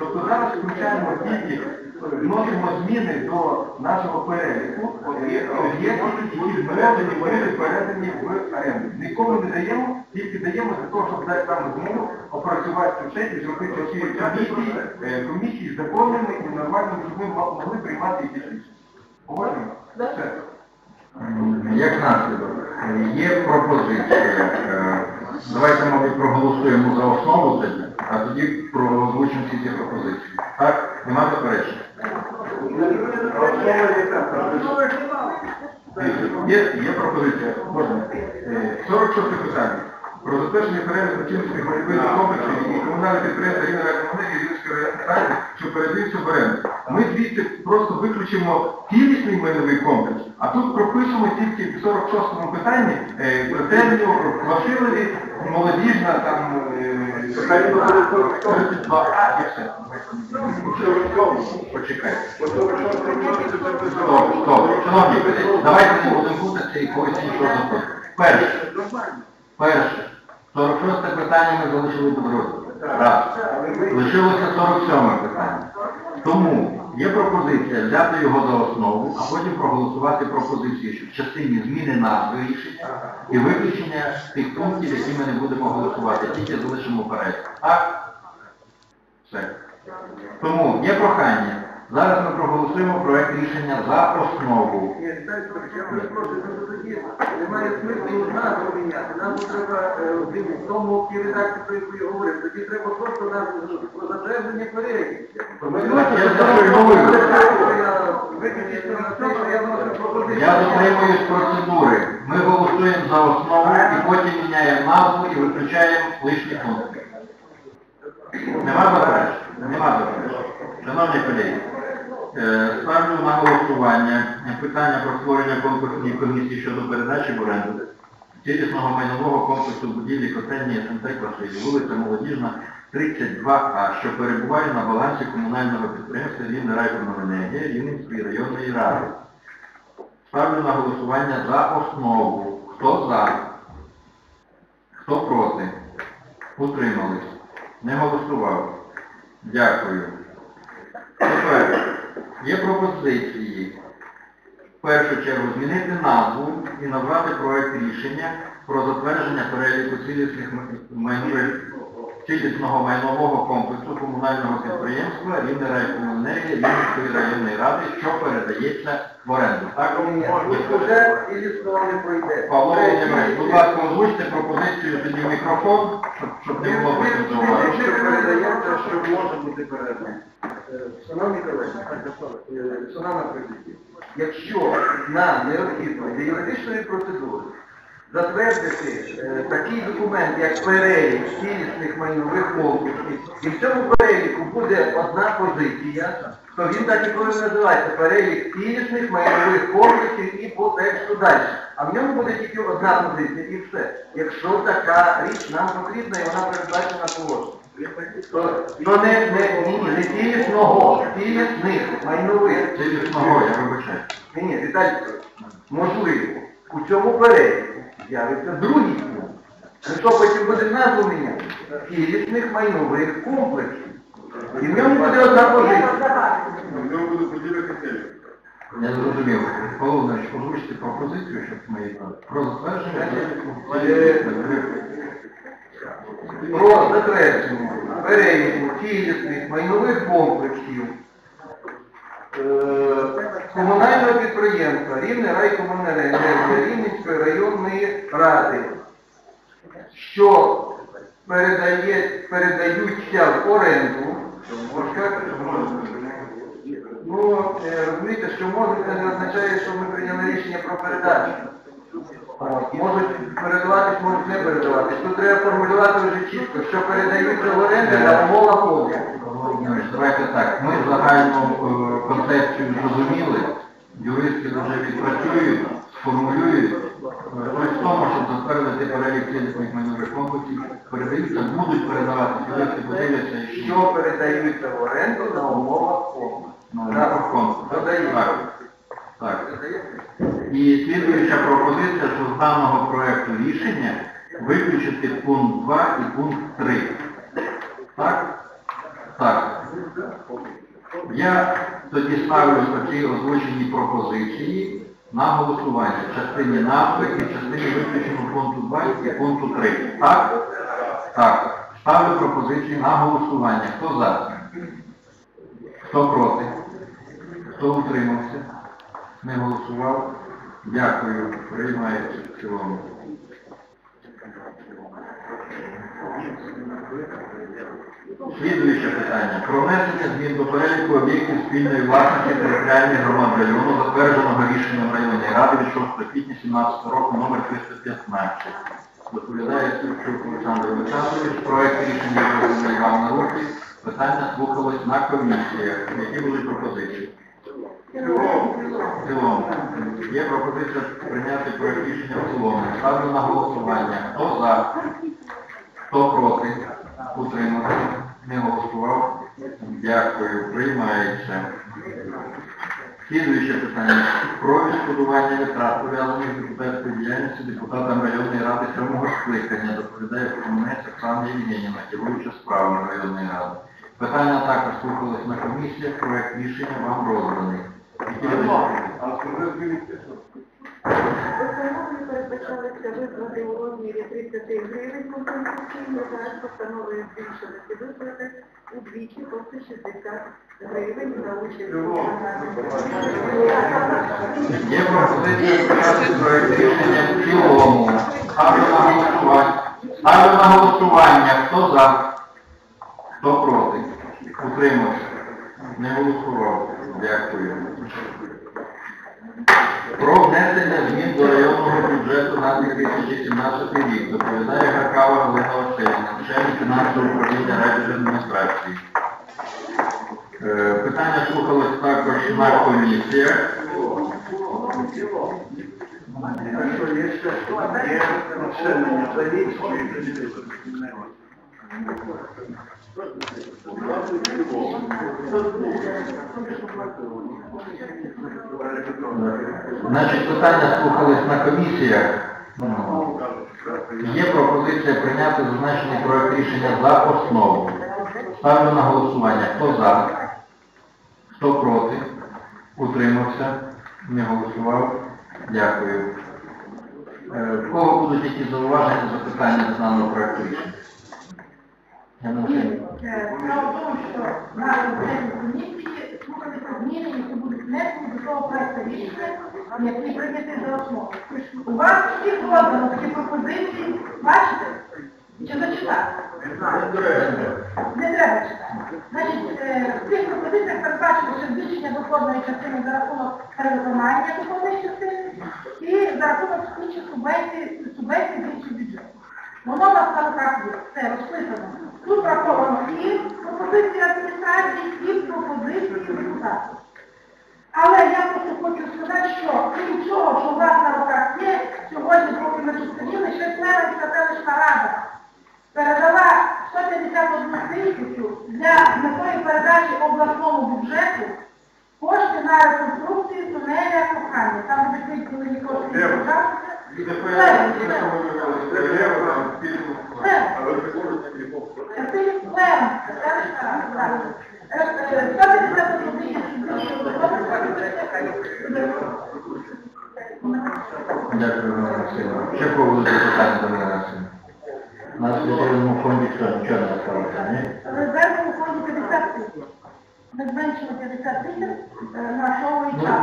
Тобто зараз включаємо тільки, вносимо зміни до нашого переліку об'єктів, які зможені бути передані в оренду. Нікому не даємо, тільки даємо для того, щоб дати нам змогу опрацювати все і зробити всі комісії, е, комісії законними і нормальними, щоб ми могли приймати якісь рішення. Погоджуємо? Все. Як наслідок, є пропозиція. е, Давайте, мабуть, проголосуємо за основу тоді, а тоді про- озвучимо всі ці пропозиції. Так? Нема заперечень? Є, є пропозиція. Можна. Е, 46 питання. Про затвердження переліку працівницьких боротьбових комплексів і комунальних підприємств районної Рівненської районної ради, що передаються в оренду. Ми звідси просто виключимо цілісний майновий комплекс, а тут пропишемо тільки в 46-му питанні е, котельню, Вашилові, молодіжна, там, е, 32, а, і все. Почекайте. Шановні, давайте не будемо путатися і когось іншого заходу. Перше. Перше. 46 питання ми залишили по дорозі. Раз. Лишилося 47 питання. Тому є пропозиція взяти його за основу, а потім проголосувати пропозицію, що в частині зміни назви рішення і виключення тих пунктів, які ми не будемо голосувати, тільки залишимо перелік. Так? Все. Тому є прохання. Зараз ми проголосуємо проект рішення за основу. Ні, я перепрошую, ну тоді немає смислу назву міняти. Нам треба е, в тому в редакції, про яку я говорив, тоді треба просто назву про затвердження переліку. Я дотримуюсь процедури. Ми голосуємо за основу і потім міняємо назву і виключаємо лишні пункти. Нема заперечень? Нема заперечень. Шановні колеги, е, ставлю на голосування питання про створення конкурсної комісії щодо передачі в оренду цілісного майнового комплексу будівлі котельні СМТ Квасилі, вулиця Молодіжна, 32А, що перебуває на балансі комунального підприємства Рівне райкомуненергія Рівненської районної ради. Ставлю на голосування за основу. Хто за? Хто проти? Утримались. Не голосував. Дякую. Тепер є пропозиції. В першу чергу змінити назву і назвати проект рішення про затвердження переліку цілісного майнового комплексу комунального підприємства Рівне райкомуненергія Рівненської районної ради, що передається в оренду. Так? Пройде. Павло Володимирович, будь ласка, озвучте пропозицію тоді мікрофон, щоб, не було потім. Що передається, що може бути передано. Шановні колеги, е, шановна президія, якщо нам необхідно для юридичної процедури затвердити е, такий документ, як перелік цілісних майнових комплексів, і в цьому переліку буде одна позиція, то він так і повинен називатися перелік цілісних майнових комплексів і по тексту далі. А в ньому буде тільки одна позиція і все. Якщо така річ нам потрібна і вона передбачена положення. То не, не, ні, ні, не цілісного, цілісних майнових. Цілісного, я вибачаю. Ні, ні, Віталій Петрович, можливо, у цьому переліку з'явиться другий пункт. Ну що потім буде назву міняти? Цілісних майнових комплексів. І в ньому буде одна позиція. Я зрозумів. Павло Володимирович, озвучте пропозицію, щоб ми. Про затвердження Про затвердження переліку цілісних майнових комплексів е, комунального підприємства Рівне райкомуненергія Рівненської районної ради, що передає, передаються в оренду. Можна? Ну, е, розумієте, що може, це не означає, що ми прийняли рішення про передачу. Можуть передаватись, можуть не передаватись. Тут треба формулювати вже чітко, що передаються в оренду на умовах конкурсу. Володимирович, давайте так. Ми загальну е, концепцію зрозуміли, юристи вже відпрацюють, сформулюють. Е, Ось в тому, щоб затвердити перелік цілісних майнових комплексів, передаються, будуть передавати, юристи подивляться, Що що передаються в оренду на умовах конкурсу. на умовах конкурсу. Так. Так. І слідуюча пропозиція, що з даного проекту рішення виключити пункт 2 і пункт 3. Так? Так. Я тоді ставлю ці озвучені пропозиції на голосування в частині назви і в частині виключеного пункту 2 і пункту 3. Так? Так. Ставлю пропозиції на голосування. Хто за? Хто проти? Хто утримався? Не голосував? Дякую. Приймається в цілому. Слідуюче питання. Про внесення змін до переліку об'єктів спільної власності територіальних громад району, затвердженого рішенням районної ради від 6 квітня 17 року номер 315. Доповідає Сергійчук Олександр Олександрович. Проект рішення розданий вам на руки. Питання слухалось на комісіях. Які були пропозиції? Цілому. Є пропозиція прийняти проект рішення в цілому. Ставлю на голосування. Хто за? Хто проти? Утримався? Не голосував? Дякую. Приймається. Слідуюче питання. Про відшкодування витрат, пов'язаних з депутатською діяльністю депутатам районної ради сьомого скликання, доповідає Комунець Оксана Євгенівна, керуюча справами районної ради. Питання також слухалось на комісіях, проект рішення вам розданий. Постановою передбачалися виплати у розмірі 30 гривень компенсаційно, зараз постановою збільшилися виплати удвічі по 160 гривень за участь Є пропозиція прийняти рішення в цілому. Ставлю на голосування. Ставлю на голосування. Хто за? Хто проти? Утримався? Не голосував. Дякую. Про внесення змін до районного бюджету на 2017 рік. Доповідає Гаркава Галина Васильівна, начальник фінансового управління райдержадміністрації. Е, Питання слухалось також на комісіях. Є розширення. Значить, питання слухались на комісіях. Є пропозиція прийняти зазначений проект рішення за основу. Ставлю на голосування. Хто за? Хто проти? Утримався? Не голосував? Дякую. Е, В кого будуть якісь зауваження, запитання до даного проекту рішення? Я не. Справа в тому, що на бюджетній комісії слухалися зміни, які будуть внесені до того проекту рішення, який прийнятий за основу. У вас всі роздано такі пропозиції, бачите? Чи зачитати? Не треба читати. Значить, е, в цих пропозиціях передбачено ще збільшення доходної частини за рахунок перевиконання доходної частини і за рахунок інших субвенцій, з інших бюджетів. Воно там так є, все розписано. Тут враховано і пропозиції адміністрації, і пропозиції депутатів. Але я просто хочу сказати, що крім цього, що у вас на руках є, сьогодні, поки ми тут сиділи, ще Клевенська селищна рада передала 151 тисячу для метої передачі обласному бюджету кошти на реконструкцію тунеля кохання. Там буде виділені кошти від держави. Клевенська. Дякую, Галина Васильівна. Ще кого запитання до Галини У нас в резервному фонді що, нічого не залишилося, ні? В резервному фонді 50 тисяч. Ми зменшили 50 тисяч на шоу і час.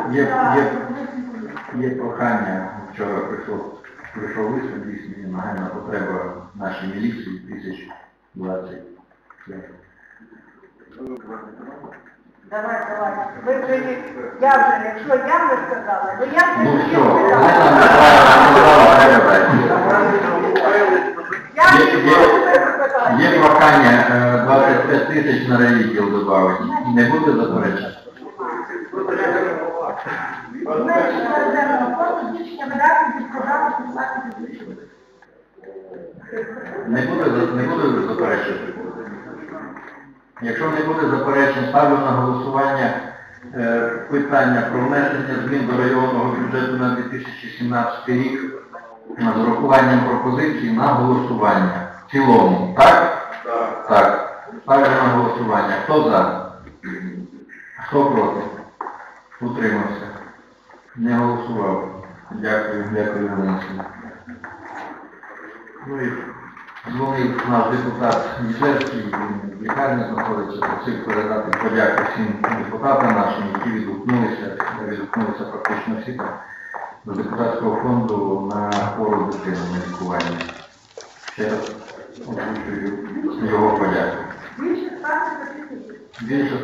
Є прохання, вчора прийшов, прийшов лист, дійсно нагальна потреба нашій міліції, тисяч 20. Це. Давай, давай. Ви вже я вже, якщо я не сказала, то я вже Ну Олена сказала. Є- не прохання е, 25 тисяч на райвідділ додати. Не буде заперечень? Не буде, не буде заперечень? Якщо не буде заперечень, ставлю на голосування е, питання про внесення змін до районного бюджету на 2017 рік з урахуванням пропозицій на голосування. В цілому. Так? Так. Ставлю на голосування. Хто за? Хто проти? Утримався. Не голосував. Дякую, дякую, Валентина. Ну і дзвонив наш депутат Міжерський, він в лікарні знаходиться, просив передати подяку всім депутатам нашим, які відгукнулися, відгукнулися практично всі там, до депутатського фонду на хвору дитину на лікування. Ще раз озвучую його подяку. Більше 130 тисяч. Більше